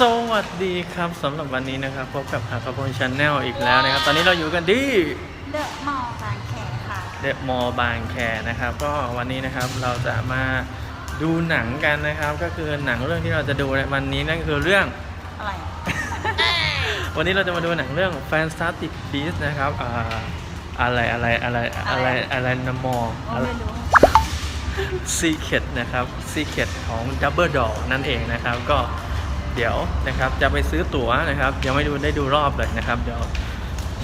สวัสดีครับสำหรับวันนี้นะครับพบกับหากระพงชาแนลอีกแล้วนะครับ ตอนนี้เราอยู่กันที่เดอะมอลล์บางแคค่ะเดอะมอลล์บางแคนะครับ ก็วันนี้นะครับเราจะมาดูหนังกันนะครับ ก็คือหนังเรื่องที่เราจะดูในวันนี้นั่นก็คือเรื่อง อะไรวันนี้เราจะมาดูหนังเรื่อง Fantastic Beasts นะครับอ่าอะไรอะไรอะไรอะไรอะไรนะมอก็ไม่รู้ Secret นะครับ Secret ของ Double Door นั่นเองนะครับ ก็ เดี๋ยวนะครับจะไปซื้อตั๋วนะครับ ยังไม่ดูได้ดูรอบเลยนะครับ เดี๋ยว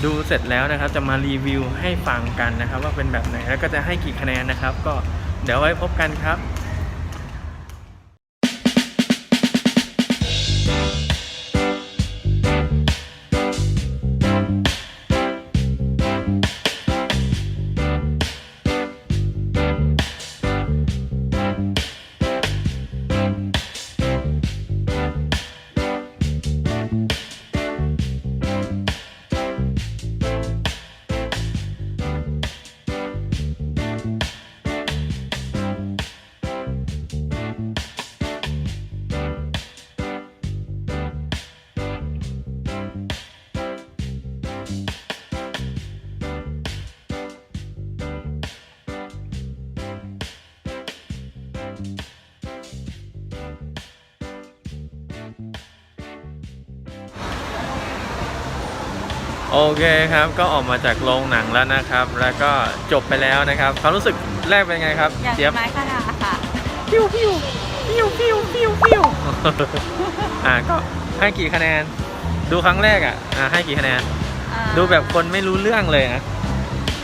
ดูเสร็จแล้วนะครับ จะมารีวิวให้ฟังกันนะครับ ว่าเป็นแบบไหนแล้วก็จะให้กี่คะแนนนะครับ ก็เดี๋ยวไว้พบกันครับ โอเคครับก็ออกมาจากโรงหนังแล้วนะครับ แล้วก็จบไปแล้วนะครับความรู้สึกแรกเป็นไงครับอยากเจี๊ยบไม้คาถาค่ะพิวพิวพิวพิวพิวพิวอ่าก็ให้กี่คะแนน ดูครั้งแรกอะอ่าให้กี่คะแนน อ่าดูแบบคนไม่รู้เรื่องเลยอะ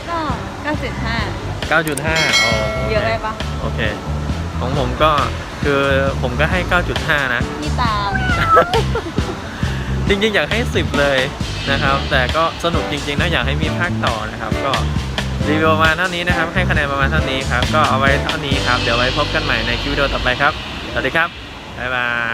ก็9.5 9.5อ๋อเยอะเลยปะโอเค ของผมก็คือผมก็ให้ 9.5 นะ พี่ตาม จริงๆ อยากให้ 10 เลยนะครับ แต่ก็สนุกจริงๆนะอยากให้มีภาคต่อนะครับ ก็รีวิวประมาณเท่านี้นะครับ ให้คะแนนประมาณเท่านี้ครับ ก็เอาไว้เท่านี้ครับ เดี๋ยวไว้พบกันใหม่ในคลิปวิดีโอต่อไปครับ สวัสดีครับ บ๊ายบาย